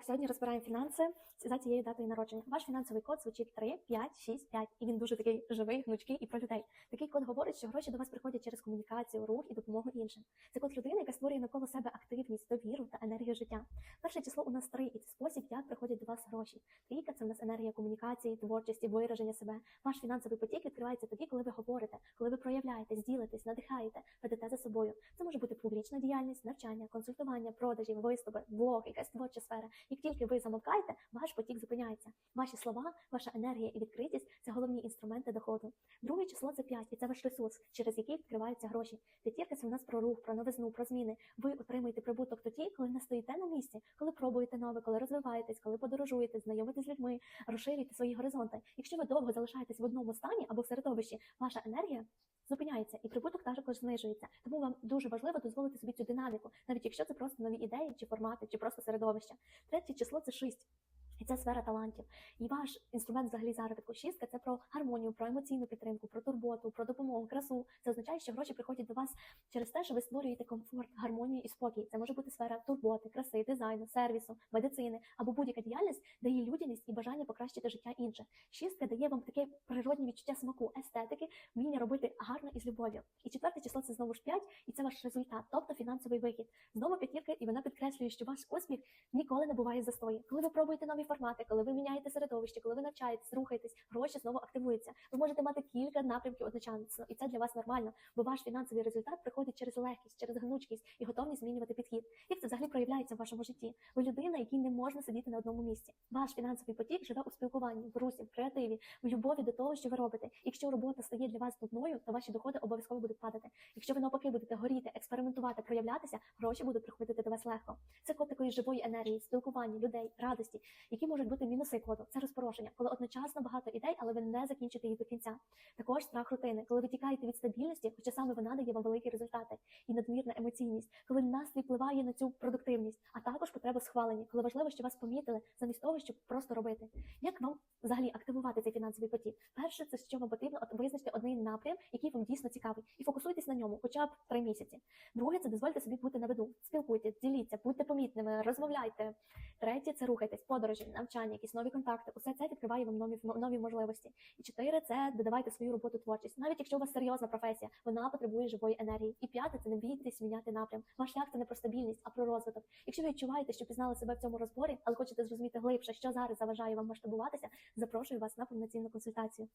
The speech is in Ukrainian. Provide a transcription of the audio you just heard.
так, сьогодні розбираємо фінанси за цією датою народження. Ваш фінансовий код звучить 3, 5, 6, 5. І він дуже такий живий, гнучкий і про людей. Такий код говорить, що гроші до вас приходять через комунікацію, рух і допомогу іншим. Це код людини, яка створює навколо себе активність, довіру та енергію життя. Перше число у нас 3, і це спосіб, як приходять до вас гроші. Трійка це у нас енергія комунікації, творчості, вираження себе. Ваш фінансовий потік відкривається тоді, коли ви говорите, коли ви проявляєтесь, ділитесь, надихаєте, ведете за собою. Може бути публічна діяльність, навчання, консультування, продажі, виступи, блог, якась творча сфера. Як тільки ви замовкаєте, ваш потік зупиняється. Ваші слова, ваша енергія і відкритість це головні інструменти доходу. Друге число це 5, і це ваш ресурс, через який відкриваються гроші. П'ятірка це у нас про рух, про новизну, про зміни. Ви отримуєте прибуток тоді, коли не стоїте на місці, коли пробуєте нове, коли розвиваєтесь, коли подорожуєте, знайомитесь з людьми, розширюєте свої горизонти. Якщо ви довго залишаєтесь в одному стані або в середовищі, ваша енергія зупиняється і прибуток також знижується. Тому вам дуже важливо дозволити собі цю динаміку, навіть якщо це просто нові ідеї, чи формати, чи просто середовище. Третє число це 6. І це сфера талантів. І ваш інструмент взагалі заробітку шістка це про гармонію, про емоційну підтримку, про турботу, про допомогу, красу. Це означає, що гроші приходять до вас через те, що ви створюєте комфорт, гармонію і спокій. Це може бути сфера турботи, краси, дизайну, сервісу, медицини або будь-яка діяльність дає людяність і бажання покращити життя інших. Шістка дає вам таке природне відчуття смаку, естетики, вміння робити гарно і з любов'ю. І четверте число це знову ж 5, і це ваш результат, тобто фінансовий вихід. Знову п'ятірка, і вона підкреслює, що ваш успіх ніколи не буває застої. Коли ви пробуєте нові формати, коли ви міняєте середовище, коли ви навчаєтесь, рухаєтесь, гроші знову активуються. Ви можете мати кілька напрямків одночасно, і це для вас нормально, бо ваш фінансовий результат приходить через легкість, через гнучкість і готовність змінювати підхід. Як це взагалі проявляється в вашому житті? Ви людина, якій не можна сидіти на одному місці. Ваш фінансовий потік живе у спілкуванні, в русі, в креативі, в любові до того, що ви робите. Якщо робота стає для вас нудною, то ваші доходи обов'язково будуть падати. Якщо ви навпаки будете горіти, експериментувати, проявлятися, гроші будуть приходити до вас легко. Це код такої живої енергії, спілкування, людей, радості, які можуть бути мінуси коду. Це розпорошення, коли одночасно багато ідей, але ви не закінчите їх до кінця. Також страх рутини, коли ви тікаєте від стабільності, хоча саме вона дає вам великі результати, і надмірна емоційність, коли настрій впливає на цю продуктивність, а також потреба схвалення, коли важливо, що вас помітили, замість того, щоб просто робити. Як вам взагалі активувати цей фінансовий потік? Перше, це що вам потрібно от визначити один напрям, який вам дійсно цікавий, і фокусуйтесь на ньому, хоча б три місяці. Друге, це дозвольте собі бути на виду. Спілкуйтесь, діліться, будьте помітними, розмовляйте. Третє це рухайтесь, подорожі, навчання, якісь нові контакти. Усе це відкриває вам нові нові можливості. І чотири це додавайте свою роботу творчість. Навіть якщо у вас серйозна професія, вона потребує живої енергії. І п'яте це не бійтесь міняти напрям. Ваш шлях це не про стабільність, а про розвиток. Якщо ви відчуваєте, що пізнали себе в цьому розборі, але хочете зрозуміти глибше, що зараз заважає вам масштабуватися, запрошую вас на повноцінну консультацію.